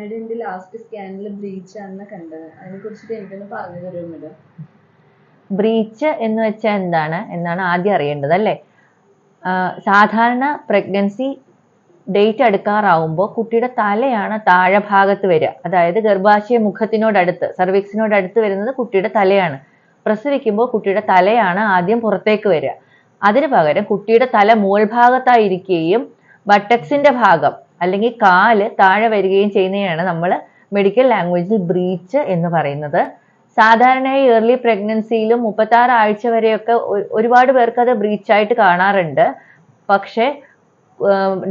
Madam എന്റെ last സ്കാനിൽ breach ആണെന്ന് കണ്ടത്. അതിനെ കുറിച്ചിട്ട് എനിക്കൊന്ന് പറഞ്ഞു തരുമോ ബ്രീച്ച് എന്ന് വെച്ചാൽ എന്താണ്? എന്നാണ് ആദ്യം അറിയേണ്ടത് അല്ലേ? സാധാരണ പ്രഗ്നൻസി ഡേറ്റ് അടുക്കാറാവുമ്പോൾ കുട്ടിയുടെ തലയാണ് താഴെ ഭാഗത്ത് വരിക. അതായത് ഗർഭാശയ മുഖത്തിനോടടുത്ത് സർവീക്സിനോടടുത്ത് വരുന്നത് കുട്ടിയുടെ തലയാണ്. പ്രസവിക്കുമ്പോൾ കുട്ടിയുടെ തലയാണ് ആദ്യം പുറത്തേക്ക് വരിക. അതിന് പകരം കുട്ടിയുടെ തല മുകൾ ഭാഗത്തായിരിക്കുകയും ബട്ടക്സിന്റെ ഭാഗം അല്ലെങ്കിൽ കാൽ താഴെ വരികയും ചെയ്യുന്നതിനാണ് നമ്മൾ മെഡിക്കൽ ലാംഗ്വേജിൽ ബ്രീച്ച് എന്ന് പറയുന്നത്. സാധാരണയായി ഏർലി പ്രഗ്നൻസിയിലും മുപ്പത്താറ് ആഴ്ച വരെയൊക്കെ ഒരുപാട് പേർക്ക് അത് ബ്രീച്ചായിട്ട് കാണാറുണ്ട്. പക്ഷേ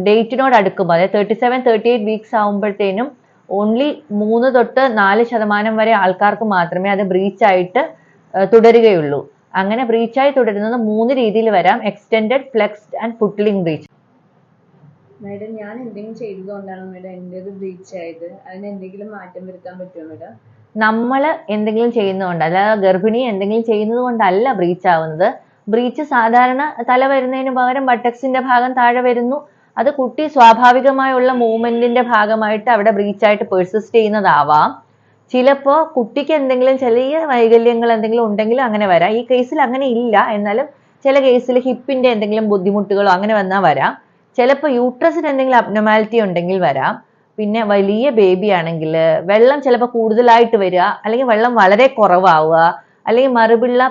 ഡേറ്റിനോട് അടുക്കുമ്പോൾ അതായത് thirty seven thirty eight weeks ആകുമ്പോഴത്തേനും only മൂന്ന് തൊട്ട് നാല് ശതമാനം വരെ ആൾക്കാർക്ക് മാത്രമേ അത് ബ്രീച്ചായിട്ട് തുടരുകയുള്ളൂ. അങ്ങനെ ബ്രീച്ചായി തുടരുന്നത് മൂന്ന് രീതിയിൽ വരാം. Extended flexed and footling breech madam ഞാൻ എന്തെങ്കിലും ചെയ്തതുകൊണ്ടാണ് മേഡം എന്റേത് ബ്രീച്ച് ആയത്? അതിന് എന്തെങ്കിലും മാറ്റം വരുത്താൻ പറ്റുമോ മേഡം? നമ്മൾ എന്തെങ്കിലും ചെയ്യുന്നതുകൊണ്ട് അല്ലാതെ ഗർഭിണി എന്തെങ്കിലും ചെയ്യുന്നത് കൊണ്ടല്ല ബ്രീച്ച് ആവുന്നത്. ബ്രീച്ച് സാധാരണ തല വരുന്നതിന് പകരം ബട്ടക്സിന്റെ ഭാഗം താഴെ വരുന്നു. അത് കുട്ടി സ്വാഭാവികമായുള്ള മൂവ്മെന്റിന്റെ ഭാഗമായിട്ട് അവിടെ ബ്രീച്ച് ആയിട്ട് പെർസിസ്റ്റ് ചെയ്യുന്നതാവാം. ചിലപ്പോൾ കുട്ടിക്ക് എന്തെങ്കിലും ചെറിയ വൈകല്യങ്ങൾ എന്തെങ്കിലും ഉണ്ടെങ്കിലും അങ്ങനെ വരാം. ഈ കേസിൽ അങ്ങനെ ഇല്ല. എന്നാലും ചില കേസിൽ ഹിപ്പിന്റെ എന്തെങ്കിലും ബുദ്ധിമുട്ടുകളോ അങ്ങനെ വന്നാൽ വരാം. ചിലപ്പോൾ യൂട്രസിന് എന്തെങ്കിലും അബ്നോമാലിറ്റി ഉണ്ടെങ്കിൽ വരാം. പിന്നെ വലിയ ബേബി ആണെങ്കിൽ വെള്ളം ചിലപ്പോൾ കൂടുതലായിട്ട് വരിക അല്ലെങ്കിൽ വെള്ളം വളരെ കുറവാവുക അല്ലെങ്കിൽ മറുപിള്ള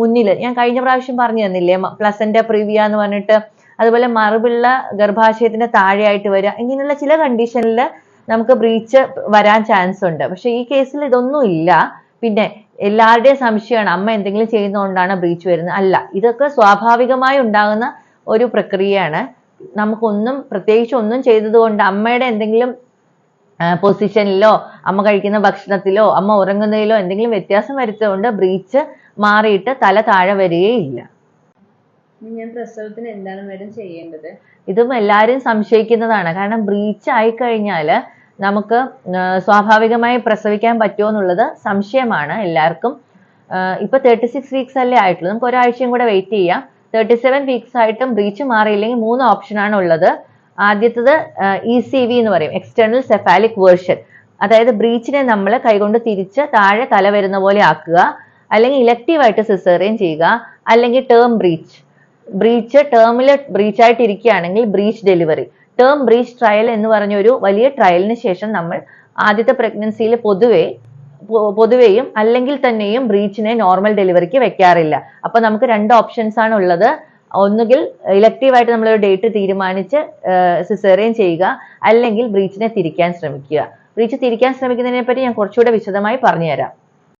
മുന്നിൽ ഞാൻ കഴിഞ്ഞ പ്രാവശ്യം പറഞ്ഞു തന്നില്ലേ പ്ലസന്റ പ്രിവിയ എന്ന് പറഞ്ഞിട്ട് അതുപോലെ മറുപിള്ള ഗർഭാശയത്തിന്റെ താഴെയായിട്ട് വരിക ഇങ്ങനെയുള്ള ചില കണ്ടീഷനിൽ നമുക്ക് ബ്രീച്ച് വരാൻ ചാൻസ് ഉണ്ട്. പക്ഷെ ഈ കേസിൽ ഇതൊന്നും ഇല്ല. പിന്നെ എല്ലാവരുടെയും സംശയമാണ് അമ്മ എന്തെങ്കിലും ചെയ്യുന്നതുകൊണ്ടാണ് ബ്രീച്ച് വരുന്നത്. അല്ല ഇതൊക്കെ സ്വാഭാവികമായി ഉണ്ടാകുന്ന ഒരു പ്രക്രിയയാണ്. നമുക്കൊന്നും പ്രത്യേകിച്ച് ഒന്നും ചെയ്തത് കൊണ്ട് അമ്മയുടെ എന്തെങ്കിലും പൊസിഷനിലോ അമ്മ കഴിക്കുന്ന ഭക്ഷണത്തിലോ അമ്മ ഉറങ്ങുന്നതിലോ എന്തെങ്കിലും വ്യത്യാസം വരുത്തുകൊണ്ട് ബ്രീച്ച് മാറിയിട്ട് തല താഴെ വരികയില്ല. ഞാൻ പ്രസവത്തിന് എന്താണ് മേഡം ചെയ്യേണ്ടത്? ഇതും എല്ലാവരും സംശയിക്കുന്നതാണ്. കാരണം ബ്രീച്ച് ആയി കഴിഞ്ഞാൽ നമുക്ക് സ്വാഭാവികമായി പ്രസവിക്കാൻ പറ്റുമോ എന്നുള്ളത് സംശയമാണ് എല്ലാവർക്കും. ഇപ്പൊ തേർട്ടി സിക്സ് വീക്സ് അല്ലേ ആയിട്ടുള്ളൂ. നമുക്ക് ഒരാഴ്ചയും കൂടെ വെയിറ്റ് ചെയ്യാം. തേർട്ടി സെവൻ വീക്സ് ആയിട്ടും ബ്രീച്ച് മാറിയില്ലെങ്കിൽ മൂന്ന് ഓപ്ഷനാണ് ഉള്ളത്. ആദ്യത്തത് ഇ സി വി എന്ന് പറയും എക്സ്റ്റേണൽ സെഫാലിക് വേർഷൻ അതായത് ബ്രീച്ചിനെ നമ്മൾ കൈകൊണ്ട് തിരിച്ച് താഴെ തല വരുന്ന പോലെ ആക്കുക അല്ലെങ്കിൽ ഇലക്റ്റീവ് ആയിട്ട് സിസേറിയൻ ചെയ്യുക അല്ലെങ്കിൽ ടേം ബ്രീച്ച് ബ്രീച്ച് ടേമിൽ ബ്രീച്ച് ആയിട്ട് ഇരിക്കുകയാണെങ്കിൽ breech delivery term breech trial എന്ന് പറഞ്ഞൊരു വലിയ ട്രയലിന് ശേഷം നമ്മൾ ആദ്യത്തെ പ്രഗ്നൻസിയിൽ പൊതുവെ പൊതുവെയും അല്ലെങ്കിൽ തന്നെയും ബ്രീച്ചിനെ നോർമൽ ഡെലിവറിക്ക് വെക്കാറില്ല. അപ്പൊ നമുക്ക് രണ്ട് ഓപ്ഷൻസ് ആണ് ഉള്ളത്. ഒന്നുകിൽ ഇലക്റ്റീവ് ആയിട്ട് നമ്മൾ ഒരു ഡേറ്റ് തീരുമാനിച്ച് സിസേറിയൻ ചെയ്യുക അല്ലെങ്കിൽ ബ്രീച്ചിനെ തിരിക്കാൻ ശ്രമിക്കുക. ബ്രീച്ച് തിരിക്കാൻ ശ്രമിക്കുന്നതിനെ പറ്റി ഞാൻ കുറച്ചുകൂടെ വിശദമായി പറഞ്ഞുതരാം.